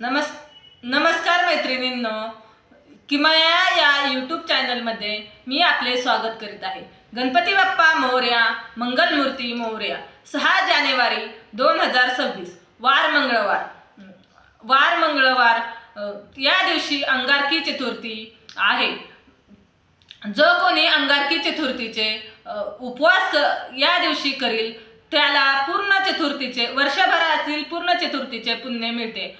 नमस् नमस्कार मैत्रिणींनो. किमया या यूट्यूब चॅनलमध्ये मी आपले स्वागत करीत आहे. गणपती बाप्पा मोर्या मंगलमूर्ती मोर्या सहा जानेवारी दोन हजार सव्वीस वार मंगळवार. वार मंगळवार या दिवशी अंगारकी चतुर्थी आहे. जो कोणी अंगारकी चतुर्थीचे उपवास या दिवशी करील त्याला पूर्ण चतुर्थीचे वर्षभरातील पूर्ण चतुर्थीचे पुण्य मिळते.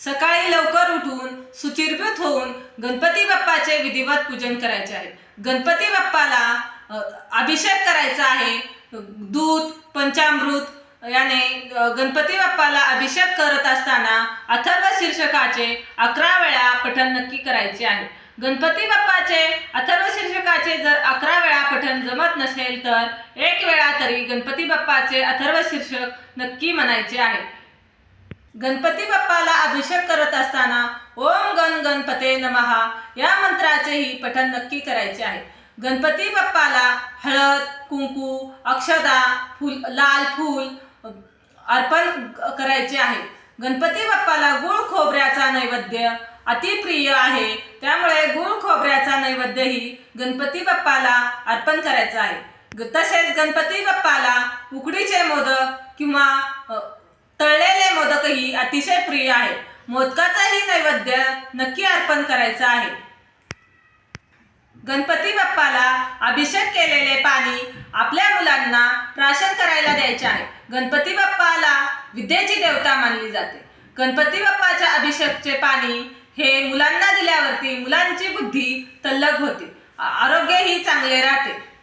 सकाळी लवकर उठून सुचिर्भूत होऊन गणपती बाप्पाचे विधिवत पूजन करायचे आहे. गणपती बाप्पाला अभिषेक करायचा आहे. दूध पंचामृत याने गणपती बाप्पाला अभिषेक करत असताना अथर्व शीर्षकाचे अकरा वेळा पठण नक्की करायचे आहे. गणपती बाप्पाचे अथर्व शीर्षकाचे जर अकरा वेळा पठण जमत नसेल तर एक वेळा तरी गणपती बाप्पाचे अथर्व शीर्षक नक्की म्हणायचे आहे. गणपती बाप्पाला अभिषेक करत असताना ओम गण गणपते नमहा या मंत्राचेही पठण नक्की करायचे आहे. गणपती बाप्पाला हळद कुंकू अक्षदा फुल लाल फूल अर्पण करायचे आहे. गणपती बाप्पाला गुळ खोबऱ्याचा नैवेद्य अतिप्रिय आहे. त्यामुळे गुळ खोबऱ्याचा नैवेद्यही गणपती बाप्पाला अर्पण करायचा आहे. ग- तसेच गणपती बाप्पाला उकडीचे मोदक किंवा तळलेले मोदकही अतिशय प्रिय आहे. मोदकाचाही नैवेद्य नक्की अर्पण करायचा आहे. गणपती बाप्पाला अभिषेक केलेले पाणी आपल्या मुलांना प्राशन करायला द्यायचे आहे. गणपती बाप्पाला विद्येची देवता मानली जाते. गणपती बाप्पाच्या अभिषेकचे पाणी हे मुलांना दिल्यावरती मुलांची बुद्धी तल्लग होते. आरोग्यही चांगले राहते.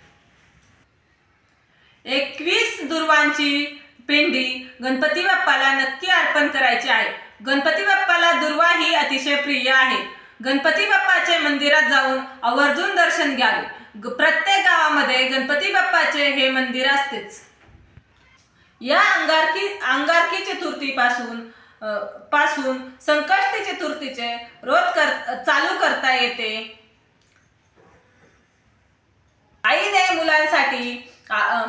एकवीस दुर्वांची पेंडी गणपती बाप्पाला नक्की अर्पण करायची आहे. गणपती बाप्पाला दुर्वा ही अतिशय प्रिय आहे. गणपती बाप्पाचे मंदिरात जाऊन आवर्जून दर्शन घ्यावे. प्रत्येक गावामध्ये गणपती बाप्पाचे हे मंदिर असतेच. या अंगारकी अंगारकी चतुर्थी पासून पासून संकष्टी चतुर्थीचे रोज कर चालू करता येते. आईने मुलांसाठी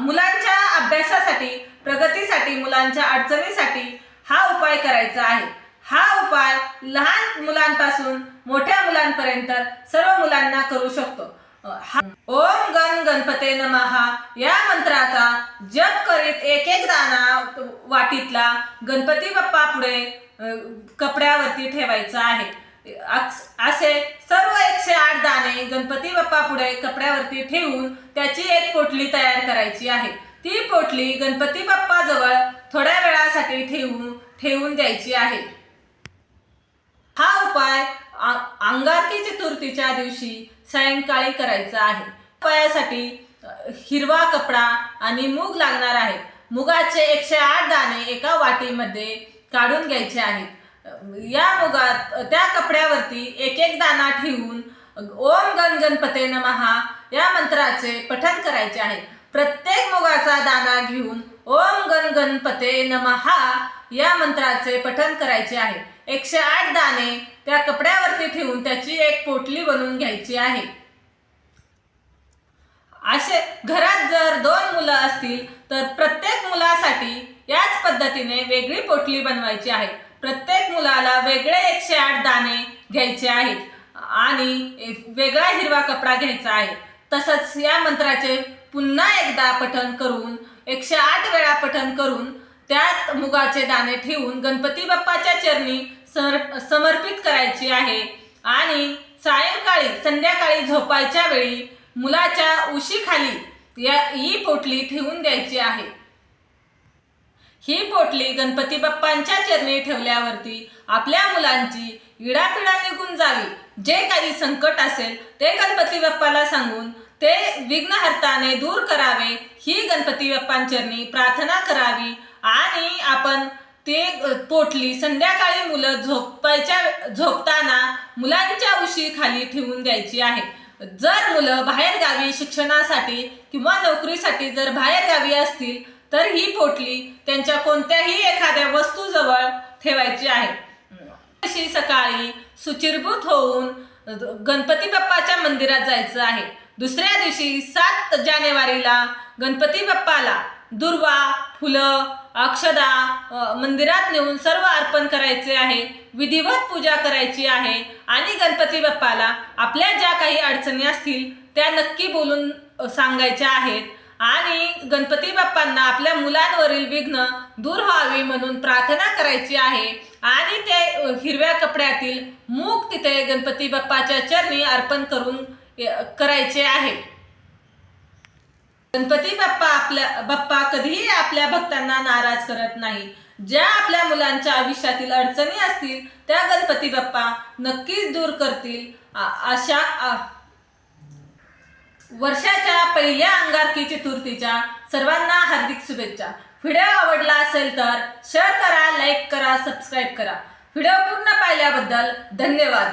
मुलांच्या अभ्यासासाठी प्रगतीसाठी मुलांच्या अडचणीसाठी हा उपाय करायचा आहे. हा उपाय लहान मुलांपासून मोठ्या मुलांपर्यंत सर्व मुलांना करू शकतो. ओम गण गणपते नमहा या मंत्राचा जप करीत एक एक दाना वाटीतला गणपती बाप्पा पुढे कपड्यावरती ठेवायचा आहे. असे सर्व एकशे आठ दाणे गणपती बाप्पा पुढे कपड्यावरती ठेवून त्याची एक पोटली तयार करायची आहे. ती पोटली गणपती बाप्पा जवळ थोड्या वेळासाठी ठेवून ठेवून द्यायची आहे. हा उपाय अंगारकी चतुर्थीच्या दिवशी सायंकाळी करायचा आहे. उपायासाठी हिरवा कपडा आणि मूग लागणार आहे. मुगाचे एकशे आठ दाणे एका वाटीमध्ये काढून घ्यायचे आहेत. या मुगात त्या कपड्यावरती एक एक दाना ठेवून ओम गण गणपते नमहा या मंत्राचे पठण करायचे आहे. प्रत्येक मुगाचा दाना घेऊन ओम गण गणपते नमहा या मंत्राचे पठण करायचे आहे. एकशे आठ दाणे त्या कपड्यावरती ठेवून त्याची एक पोटली बनवून घ्यायची आहे. असे घरात जर दोन मुलं असतील तर प्रत्येक मुलासाठी याच पद्धतीने वेगळी पोटली बनवायची आहे. प्रत्येक मुलाला वेगळे एकशे आठ दाणे घ्यायचे आहेत आणि वेगळा हिरवा कपडा घ्यायचा आहे. तसंच या मंत्राचे पुन्हा एकदा पठण करून एकशे आठ वेळा पठण करून त्यात मुगाचे दाणे ठेवून गणपती बाप्पाच्या चरणी समर्पित करायची आहे. आणि सायंकाळी संध्याकाळी झोपायच्या वेळी मुलाच्या उशीखाली या ही पोटली ठेवून द्यायची आहे. ही पोटली गणपती बाप्पांच्या चरणी ठेवल्यावरती आपल्या मुलांची इडापिडा निघून जावी. जे काही संकट असेल ते गणपती बाप्पाला सांगून ते विघ्नहर्ताने दूर करावे ही गणपती बाप्पांचरणी प्रार्थना करावी आणि आपण ते पोटली संध्याकाळी मुलं झोपायच्या झोपताना मुलांच्या उशी खाली ठेवून द्यायची आहे. जर मुलं बाहेर गावी शिक्षणासाठी किंवा नोकरीसाठी जर बाहेर गावी असतील तर ही पोटली त्यांच्या कोणत्याही एखाद्या वस्तूजवळ ठेवायची आहे. अशी सकाळी सुचिरभूत होऊन गणपती बाप्पाच्या मंदिरात जायचं आहे. दुसऱ्या दिवशी सात जानेवारीला गणपती बाप्पाला दुर्वा फुलं अक्षदा मंदिरात नेऊन सर्व अर्पण करायचे आहे. विधिवत पूजा करायची आहे. आणि गणपती बाप्पाला आपल्या ज्या काही अडचणी असतील त्या नक्की बोलून सांगायच्या आहेत. आणि गणपती बाप्पांना आपल्या मुलांवरील विघ्न दूर व्हावी म्हणून प्रार्थना करायची आहे. आणि ते हिरव्या कपड्यातील मूग तिथे गणपती बाप्पाच्या चरणी अर्पण करून करायचे आहे. गणपती बाप्पा आपल्या बाप्पा कधीही आपल्या भक्तांना नाराज करत नाही. ज्या आपल्या मुलांच्या आयुष्यातील अडचणी असतील त्या गणपती बाप्पा नक्कीच दूर करतील. अशा वर्षाच्या पहिल्या अंगारकी चतुर्थीच्या सर्वांना हार्दिक शुभेच्छा. व्हिडिओ आवडला असेल तर शेअर करा लाईक करा सबस्क्राईब करा. व्हिडिओ पूर्ण पाहिल्याबद्दल धन्यवाद.